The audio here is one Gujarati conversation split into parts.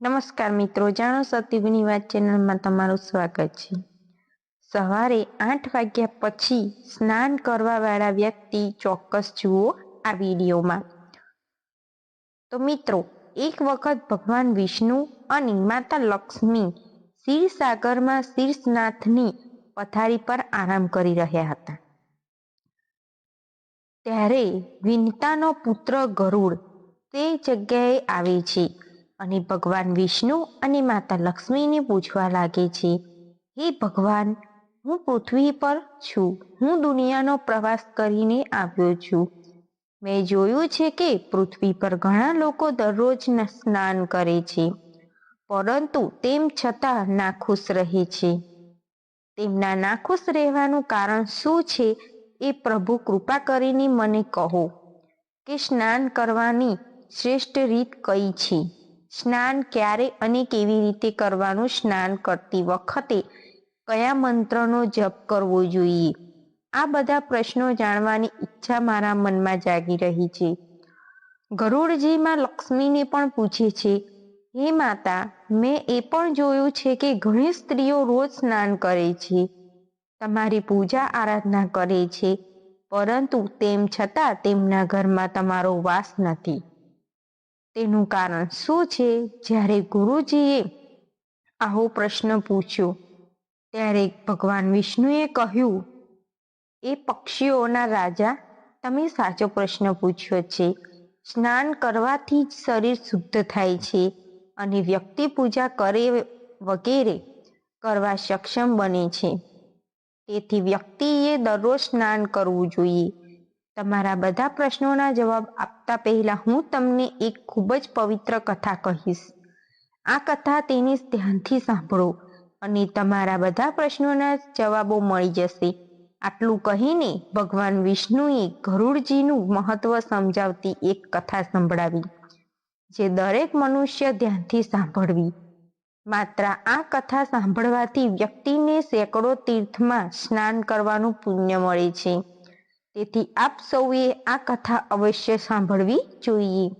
નમસ્કાર મિત્રો, જાણો સતીવની વાત ચેનલમાં તમારું સ્વાગત છે. સવારે આઠ વાગ્યા પછી સ્નાન કરવાવાળા વ્યક્તિ ચોક્કસ જુઓ આ વિડીયોમાં. તો મિત્રો, એક વખત ભગવાન વિષ્ણુ અને માતા લક્ષ્મી શિરસાગરમાં શીર્ષનાથની પથારી પર આરામ કરી રહ્યા હતા. ત્યારે વિનતાનો પુત્ર ગરુડ તે જગ્યાએ આવે છે. અને ભગવાન વિષ્ણુ અને માતા લક્ષ્મીને પૂછવા લાગે છે. હે ભગવાન, હું પૃથ્વી પર છું. હું દુનિયાનો પ્રવાસ કરીને આવ્યો છું. મેં જોયું છે કે પૃથ્વી પર ઘણા લોકો દરરોજ સ્નાન કરે છે. પરંતુ તેમ છતાં નાખુશ રહે છે. તેમના નાખુશ રહેવાનું કારણ શું છે એ પ્રભુ કૃપા કરીને મને કહો કે સ્નાન કરવાની શ્રેષ્ઠ રીત કઈ છે? સ્નાન ક્યારે અને કેવી રીતે કરવાનું સ્નાન કરતી વખતે કયા મંત્રનો જપ કરવો જોઈએ? આ બધા પ્રશ્નો જાણવાની ઈચ્છા મારા મનમાં જાગી રહી છે. ગરુડજીમાં લક્ષ્મીને પણ પૂછે છે, હે માતા, મેં એ પણ જોયું છે કે ઘણી સ્ત્રીઓ રોજ સ્નાન કરે છે. તમારી પૂજા આરાધના કરે છે, પરંતુ તેમ છતાં તેમના ઘરમાં તમારો વાસ નથી. તેનું કારણ શું છે? જ્યારે ગુરુજીએ આવો પ્રશ્ન પૂછ્યો, ત્યારે ભગવાન વિષ્ણુએ કહ્યું, એ પક્ષીઓના રાજા, તમે સાચો પ્રશ્ન પૂછ્યો છે. સ્નાન કરવાથી જ શરીર શુદ્ધ થાય છે અને વ્યક્તિ પૂજા કરે વગેરે કરવા સક્ષમ બને છે. તેથી વ્યક્તિએ દરરોજ સ્નાન કરવું જોઈએ. તમારા બધા પ્રશ્નોના જવાબ આપતા પહેલા હું તમને એક ખૂબ જ પવિત્ર કથા કહીશ. આ કથા તેને ધ્યાનથી સાંભળો અને તમારા બધા પ્રશ્નોના જવાબો મળી જશે. આટલું કહીને ભગવાન વિષ્ણુએ ગરુડજીનું મહત્વ સમજાવતી એક કથા સંભળાવી, જે દરેક મનુષ્ય ધ્યાનથી સાંભળવી. માત્ર આ કથા સાંભળવાથી વ્યક્તિને સેંકડો તીર્થમાં સ્નાન કરવાનું પુણ્ય મળે છે. તેથી આપ સૌએ આ કથા અવશ્ય સાંભળવી જોઈએ.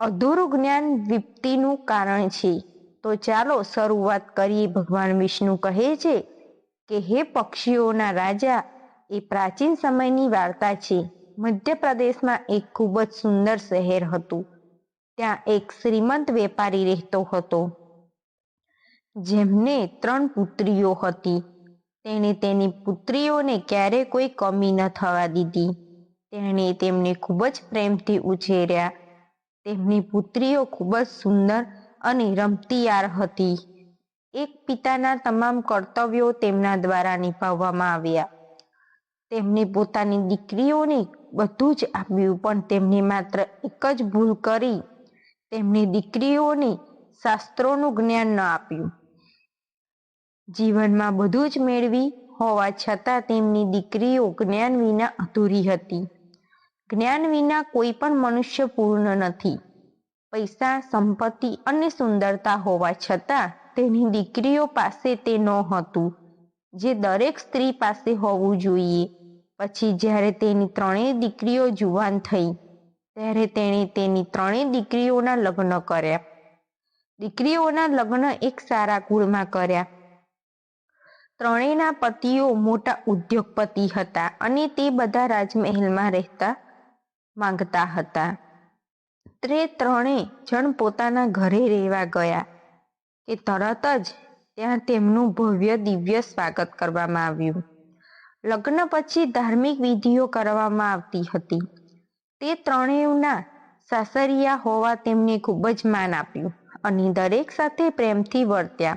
અધૂરું જ્ઞાન વિપ્તિનું કારણ છે. તો ચાલો શરૂઆત કરીએ. ભગવાન વિષ્ણુ કહે છે કે, હે પક્ષીઓના રાજા, એ પ્રાચીન સમયની વાર્તા છે. મધ્યપ્રદેશમાં એક ખૂબ જ સુંદર શહેર હતું. ત્યાં એક શ્રીમંત વેપારી રહેતો હતો. જેમને ત્રણ પુત્રીઓ હતી. તેણે તેની પુત્રીઓને ક્યારે કોઈ કમી ન થવા દીધી. તેણે તેમને ખૂબ જ પ્રેમથી ઉછેર્યા. તેમની પુત્રીઓ ખૂબ જ સુંદર અને રમતીયાર હતી. એક પિતાના તમામ કર્તવ્યો તેમના દ્વારા નિભાવવામાં આવ્યા. તેમને પોતાની દીકરીઓને બધું જ આપ્યું, પણ તેમને માત્ર એક જ ભૂલ કરી. તેમની દીકરીઓને શાસ્ત્રોનું જ્ઞાન ન આપ્યું. જીવનમાં બધું જ મેળવી હોવા છતાં તેમની દીકરીઓ જ્ઞાન વિના અધૂરી હતી. જ્ઞાન વિના કોઈ પણ મનુષ્ય પૂર્ણ નથી. પૈસા, સંપત્તિ અને સુંદરતા હોવા છતાં તેની દીકરીઓ પાસે તે ન હતું જે દરેક સ્ત્રી પાસે હોવું જોઈએ. પછી જ્યારે તેની ત્રણેય દીકરીઓ જુવાન થઈ, ત્યારે તેણે તેની ત્રણેય દીકરીઓના લગ્ન કર્યા. દીકરીઓના લગ્ન એક સારા કુળમાં કર્યા. ત્રણેયના પતિઓ મોટા ઉદ્યોગપતિ હતા અને તે બધા રાજમહેલમાં રહેતા માંગતા હતા. તે ત્રણેય જણ પોતાના ઘરે રહેવા ગયા કે તરત જ ત્યાં તેમનું ભવ્ય દિવ્ય સ્વાગત કરવામાં આવ્યું. લગ્ન પછી ધાર્મિક વિધિઓ કરવામાં આવતી હતી. તે ત્રણેયના સાસરિયા હોવા તેમને ખૂબ જ માન આપ્યું અને દરેક સાથે પ્રેમથી વર્ત્યા.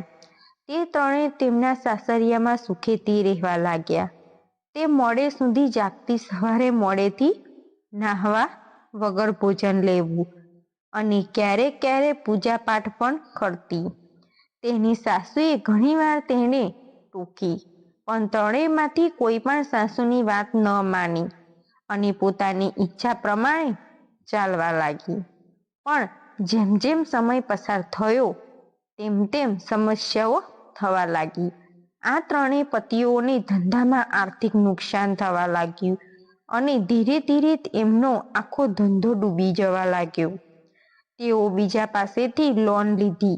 તે ત્રણે તેમના સાસરિયામાં સુખેથી રહેવા લાગ્યા. તે મોડે સુધી જાગતી સવારે મોડેથી નાહવા વગર ભોજન લેવું અને ક્યારેક ક્યારેક પૂજા પાઠ પણ કરતી. તેની સાસુએ ઘણીવાર તેને ટોકી, પણ ત્રણેયમાંથી કોઈ પણ સાસુની વાત ન માની અને પોતાની ઈચ્છા પ્રમાણે ચાલવા લાગી. પણ જેમ જેમ સમય પસાર થયો, તેમ તેમ સમસ્યાઓ થવા લાગી. આ ત્રણેય પતિઓને ધંધામાં આર્થિક નુકસાન થવા લાગ્યું અને ધીરે ધીરે એમનો આખો ધંધો ડૂબી જવા લાગ્યો. તેઓ બીજા પાસેથી લોન લીધી.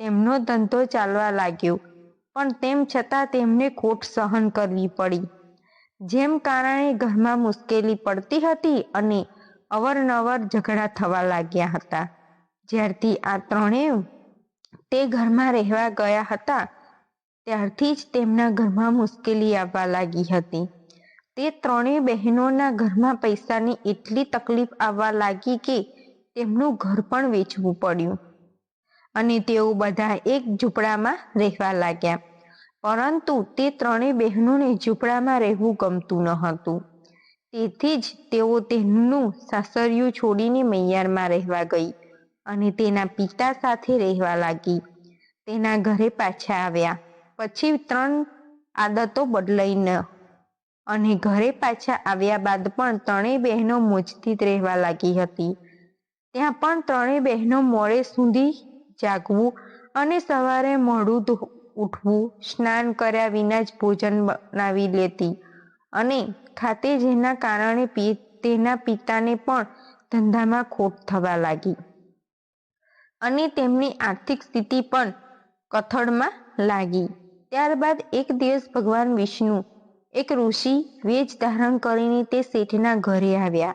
તેમનો ધંધો ચાલવા લાગ્યો, પણ તેમ છતાં તેમને ખોટ સહન કરવી પડી. જેમ કારણે ઘરમાં મુશ્કેલી પડતી હતી અને અવરનવર ઝઘડા થવા લાગ્યા હતા. જ્યારથી આ ત્રણેય તે ઘરમાં રહેવા ગયા હતા, ત્યારથી જ તેમના ઘરમાં મુશ્કેલી આવવા લાગી હતી. તે ત્રણેય બહેનોના ઘરમાં પૈસાની એટલી તકલીફ આવવા લાગી કે તેમનું ઘર પણ વેચવું પડ્યું અને તેઓ બધા એક ઝૂંપડામાં રહેવા લાગ્યા. પરંતુ તે ત્રણેય બહેનોને ઝૂંપડામાં રહેવું ગમતું ન હતું. તેથી જ તેઓ તેમનું સાસરિયું છોડીને મૈયારમાં રહેવા ગઈ. અને તેના પિતા સાથે રહેવા લાગી. તેના ઘરે પાછા આવ્યા. પછી ત્રણ આદતો બદલાઈ ન. અને ઘરે પાછા આવ્યા બાદ પણ ત્રણેય બહેનો મોજથી જ રહેવા લાગી હતી. ત્યાં પણ ત્રણેય બહેનો મોડે સુધી જાગવું અને સવારે મોડું ઉઠવું, સ્નાન કર્યા વિના જ ભોજન બનાવી લેતી. અને ખાતે જેના કારણે તેના પિતાને પણ ધંધામાં ખોટ થવા લાગી. અને તેમની આર્થિક સ્થિતિ પણ કથળમાં લાગી. ત્યારબાદ એક દિવસ ભગવાન વિષ્ણુ, એક ઋષિ વેજ ધારણ કરીને તે શેઠના ઘરે આવ્યા.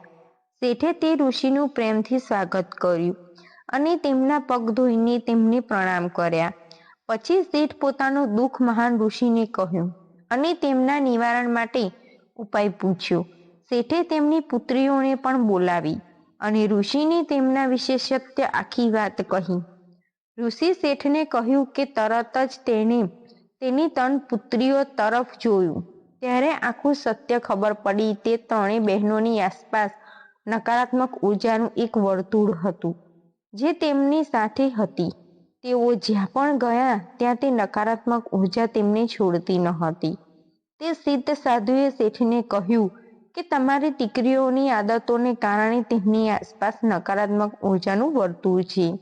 શેઠે તે ઋષિનું પ્રેમથી સ્વાગત કર્યું અને તેમના પગ ધોઈને તેમને પ્રણામ કર્યા. પછી શેઠ પોતાનું દુઃખ મહાન ઋષિને કહ્યું અને તેમના નિવારણ માટે ઉપાય પૂછ્યો. શેઠે તેમની પુત્રીઓને પણ બોલાવી. અને ઋષિને તેમના વિશે સત્ય આખી વાત કહી. ઋષિ શેઠને કહ્યું કે તરત જ તેણે તેની ત્રણ પુત્રીઓ તરફ જોયું. ત્યારે આખું સત્ય ખબર પડી તે ત્રણેય બહેનોની આસપાસ નકારાત્મક ઉર્જાનું એક વર્તુળ હતું, જે તેમની સાથે હતી. તેઓ જ્યાં પણ ગયા, ત્યાં તે નકારાત્મક ઊર્જા તેમને છોડતી ન હતી. તે સિદ્ધ સાધુએ શેઠને કહ્યું કે તમારી દીકરીઓની આદતોને કારણે તેમની આસપાસ નકારાત્મક ઉર્જાનું વર્તુળ છે.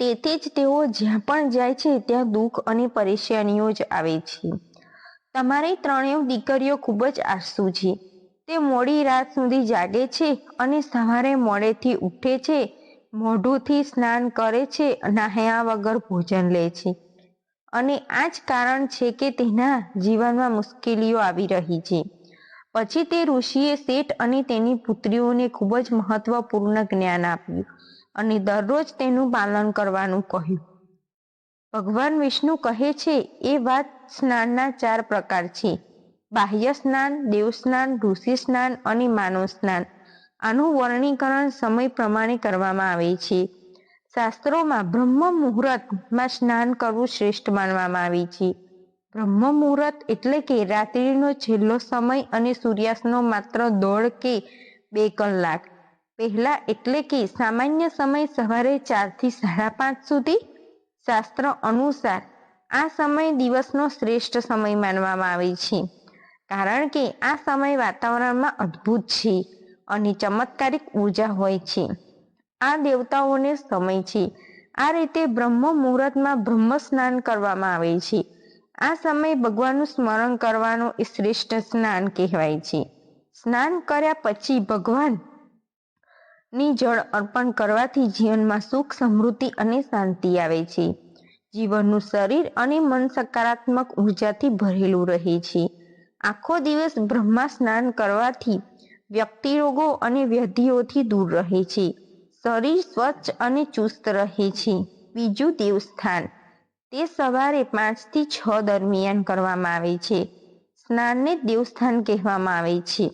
તેથી જ તેઓ જ્યાં પણ જાય છે, ત્યાં દુઃખ અને પરેશાનીઓ જ આવે છે. તમારી ત્રણેય દીકરીઓ ખૂબ જ આળસુ છે. તે મોડી રાત સુધી જાગે છે અને સવારે મોડેથી ઉઠે છે, મોઢુંથી સ્નાન કરે છે, નાહ્યા વગર ભોજન લે છે. અને આ જ કારણ છે કે તેના જીવનમાં મુશ્કેલીઓ આવી રહી છે. પછી તે ઋષિએ શેઠ અને તેની પુત્રીઓને ખૂબ જ મહત્વપૂર્ણ જ્ઞાન આપ્યું અને દરરોજ તેનું પાલન કરવાનું કહ્યું. ભગવાન વિષ્ણુ કહે છે, એ વાત સ્નાનના ચાર પ્રકાર છે. બાહ્ય સ્નાન, દેવ સ્નાન, ઋષિ સ્નાન અને માનવ સ્નાન. આનું વર્ણીકરણ સમય પ્રમાણે કરવામાં આવે છે. શાસ્ત્રોમાં બ્રહ્મ મુહૂર્તમાં સ્નાન કરવું શ્રેષ્ઠ માનવામાં આવે છે. બ્રહ્મ મુહૂર્ત એટલે કે રાત્રિનો છેલ્લો સમય અને સૂર્યાસ્તનો માત્ર દોઢ કે બે કલાક. પહેલા એટલે કે સામાન્ય સમય સવારે ચારથી સાડા પાંચ સુધી. શાસ્ત્ર અનુસાર આ સમય દિવસનો શ્રેષ્ઠ સમય માનવામાં આવે છે. કારણ કે આ સમય વાતાવરણમાં અદ્ભુત છે અને ચમત્કારિક ઊર્જા હોય છે. આ દેવતાઓને સમય છે. આ રીતે બ્રહ્મ મુહૂર્તમાં બ્રહ્મ સ્નાન કરવામાં આવે છે. આ સમય ભગવાનનું સ્મરણ કરવાનું એ શ્રેષ્ઠ સ્નાન કહેવાય છે. સ્નાન કર્યા પછી ભગવાનની જળ અર્પણ કરવાથી જીવનમાં સુખ, સમૃદ્ધિ અને શાંતિ આવે છે. જીવનનું શરીર અને મન સકારાત્મક ઉર્જાથી ભરેલું રહે છે. આખો દિવસ બ્રહ્મા સ્નાન કરવાથી વ્યક્તિ રોગો અને વ્યાધિઓથી દૂર રહે છે. શરીર સ્વચ્છ અને ચુસ્ત રહે છે. બીજું દેવસ્થાન. તે સવારે પાંચથી છ દરમિયાન કરવામાં આવે છે. સ્નાનને દેવસ્થાન કહેવામાં આવે છે.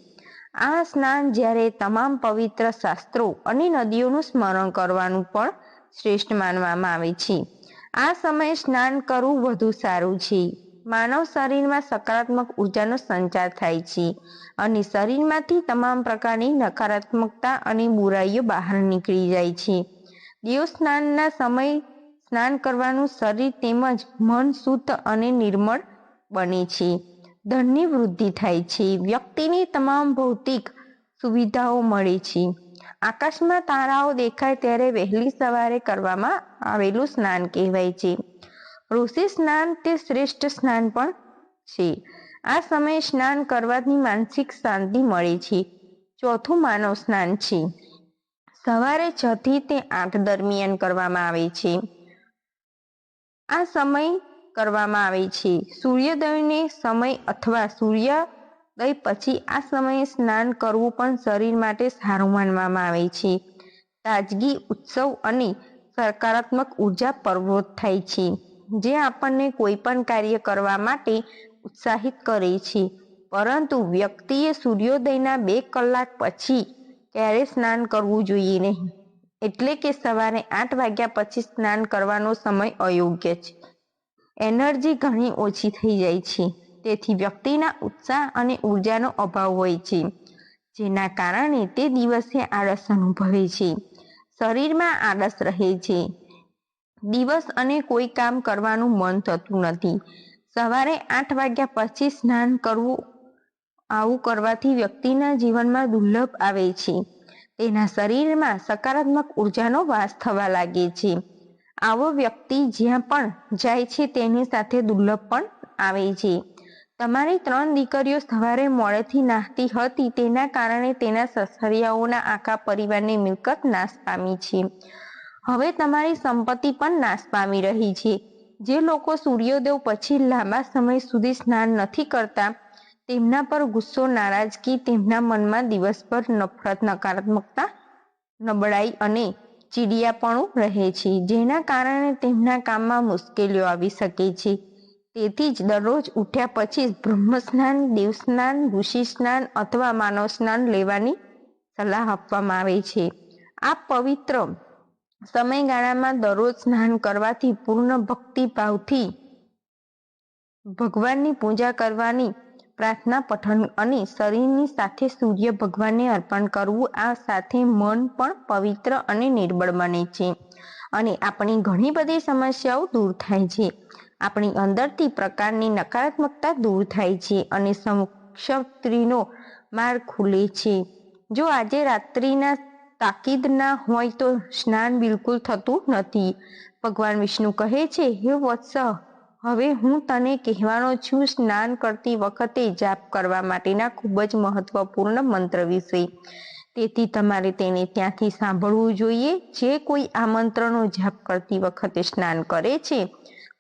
આ સ્નાન જ્યારે તમામ પવિત્ર શાસ્ત્રો અને નદીઓનું સ્મરણ કરવાનું પણ શ્રેષ્ઠ માનવામાં આવે છે. આ સમયે સ્નાન કરવું વધુ સારું છે. માનવ શરીરમાં સકારાત્મક ઉર્જાનો સંચાર થાય છે અને શરીરમાંથી તમામ પ્રકારની નકારાત્મકતા અને બુરાઈઓ બહાર નીકળી જાય છે. દેવ સ્નાનના સમય સ્નાન કરવાનું શરીર તેમજ મન શુદ્ધ અને નિર્મળ બને છે. ધનની વૃદ્ધિ થાય છે. વ્યક્તિની તમામ ભૌતિક સુવિધાઓ મળે છે. આકાશમાં તારાઓ દેખાય ત્યારે વહેલી સવારે કરવામાં આવેલું સ્નાન કહેવાય છે. ઋષિ સ્નાન તે શ્રેષ્ઠ સ્નાન પણ છે. આ સમયે સ્નાન કરવાથી માનસિક શાંતિ મળે છે. ચોથું માનવ સ્નાન છે. સવારે છથી તે આઠ દરમિયાન કરવામાં આવે છે. આ સમય કરવામાં આવે છે. સૂર્યોદયને સમય અથવા સૂર્યોદય પછી આ સમયે સ્નાન કરવું પણ શરીર માટે સારું માનવામાં આવે છે. તાજગી, ઉત્સવ અને સકારાત્મક ઊર્જા પ્રવૃત્ત થાય છે, જે આપણને કોઈ પણ કાર્ય કરવા માટે ઉત્સાહિત કરે છે. પરંતુ વ્યક્તિએ સૂર્યોદયના બે કલાક પછી ક્યારે સ્નાન કરવું જોઈએ નહીં? એટલે કે સવારે આઠ વાગ્યા પછી સ્નાન કરવાનો સમય અયોગ્ય છે. એનર્જી ઘણી ઓછી થઈ જાય છે. તેથી વ્યક્તિના ઉત્સાહ અને ઉર્જાનો અભાવ હોય છે, જેના કારણે તે દિવસે આળસ અનુભવે છે. શરીરમાં આળસ રહે છે. દિવસ અને કોઈ કામ કરવાનું મન થતું નથી. સવારે આઠ વાગ્યા પછી સ્નાન કરવું, આવું કરવાથી વ્યક્તિના જીવનમાં દુર્લભ આવે છે. તેના શરીરમાં સકારાત્મક ઉર્જાનો વાસ થવા લાગે છે. આવો વ્યક્તિ જ્યાં પણ જાય છે તેની સાથે દુર્લભ પણ આવે છે. તમારી ત્રણ દીકરીઓ સવારે મોડેથી નાહતી હતી તેના કારણે તેના સસરિયાઓના આખા પરિવારની મિલકત નાશ પામી છે. હવે તમારી સંપત્તિ પણ નાશ પામી રહી છે. જે લોકો સૂર્યોદય પછી લાંબા સમય સુધી સ્નાન નથી કરતા તેમના પર ગુસ્સો, નારાજગી, તેમના મનમાં દિવસભર નફરત, નકારાત્મકતા નબળાઈ અને ચીડિયાપણું રહે છે, જેના કારણે તેમના કામમાં મુશ્કેલીઓ આવી શકે છે. તેથી જ દરરોજ ઉઠ્યા પછી બ્રહ્મ સ્નાન, દેવ સ્નાન અથવા માનવ સ્નાન લેવાની સલાહ આપવામાં આવે છે. આ પવિત્ર સમયગાળામાં દરરોજ સ્નાન કરવાથી પૂર્ણ ભક્તિભાવથી ભગવાનની પૂજા કરવાની પ્રાર્થના, પઠન અને શરીરની સાથે સૂર્ય ભગવાનને અર્પણ કરવું આ સાથે મન પણ પવિત્ર અને નિર્બળ બને છે. અને આપણી ઘણી બધી સમસ્યાઓ દૂર થાય છે. આપણી અંદરથી પ્રકારની નકારાત્મકતા દૂર થાય છે અને સંક્ષત્રીનો માર્ગ ખુલે છે. જો આજે રાત્રિના તાકીદ ના હોય તો સ્નાન બિલકુલ થતું નથી. ભગવાન વિષ્ણુ કહે છે, હે વત્સ હવે હું તને કહેવાનો છું, સ્નાન કરતી વખતે જાપ કરવા માટેના ખૂબ જ મહત્વપૂર્ણ મંત્ર વિશે. તેથી તમારે તેને ત્યાંથી સાંભળવું જોઈએ. જે કોઈ આ મંત્રનો જાપ કરતી વખતે સ્નાન કરે છે,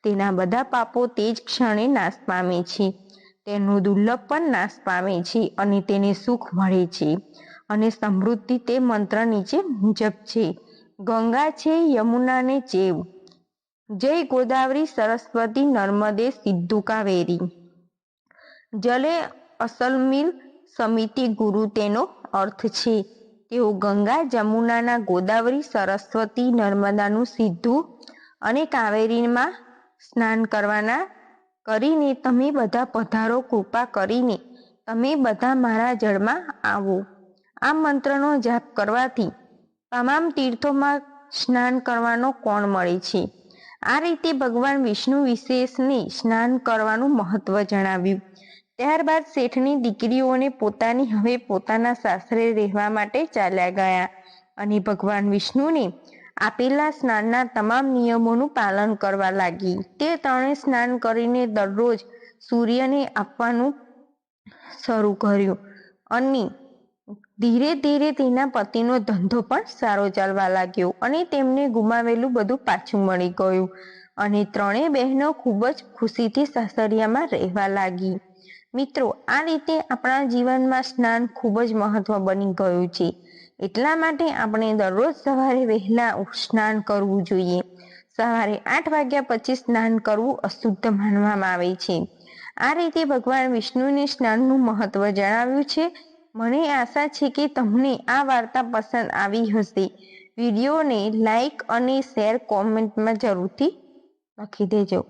તેના બધા પાપો તે જ ક્ષણે નાશ પામે છે. તેનું દુર્લભ પણ નાશ પામે છે અને તેને સુખ મળે છે અને સમૃદ્ધિ તે મંત્ર નીચે મુજબ છે. ગંગા છે, યમુનાને ચેવ જય ગોદાવરી સરસ્વતી નર્મદે સિદ્ધુ કાવેરી. જલે અસલમિલ સમિતિ ગુરુ તેનો અર્થ છે. તેઓ ગંગા જમુનાના ગોદાવરી સરસ્વતી નર્મદાનું સિદ્ધુ અને કાવેરીમાં સ્નાન કરવાના કરીને તમે બધા પધારો, કૃપા કરીને તમે બધા મારા જળમાં આવો. આ મંત્રનો જાપ કરવાથી તમામ તીર્થોમાં સ્નાન કરવાનો કોણ મળે છે? આ રીતે ભગવાન વિષ્ણુ વિશેષને સ્નાન કરવાનું મહત્વ જણાવ્યું. ત્યારબાદ શેઠની દીકરીઓને પોતાની હવે પોતાના સાસરે રહેવા માટે ચાલ્યા ગયા અને ભગવાન વિષ્ણુને આપેલા સ્નાનના તમામ નિયમોનું પાલન કરવા લાગી. તે ત્રણે સ્નાન કરીને દરરોજ સૂર્યને આપવાનું શરૂ કર્યું અને ધીરે ધીરે તેના પતિનો ધંધો પણ સારો ચાલવા લાગ્યો અને તેમને ગુમાવેલું બધું પાછું મળી ગયું. અને ત્રણેય બહેનો ખૂબ જ ખુશીથી સાસરિયામાં રહેવા લાગી. મિત્રો, આ રીતે આપણા જીવનમાં સ્નાન ખૂબ જ મહત્વ બની ગયું છે. એટલા માટે આપણે દરરોજ સવારે વહેલા સ્નાન કરવું જોઈએ. સવારે આઠ વાગ્યા પછી સ્નાન કરવું અશુદ્ધ માનવામાં આવે છે. આ રીતે ભગવાન વિષ્ણુને સ્નાનનું મહત્વ જણાવ્યું છે મને આશા છે કે તમને આ વાર્તા પસંદ આવી હશે. વિડીયોને લાઈક અને શેર કોમેન્ટમાં જરૂરથી લખી દેજો.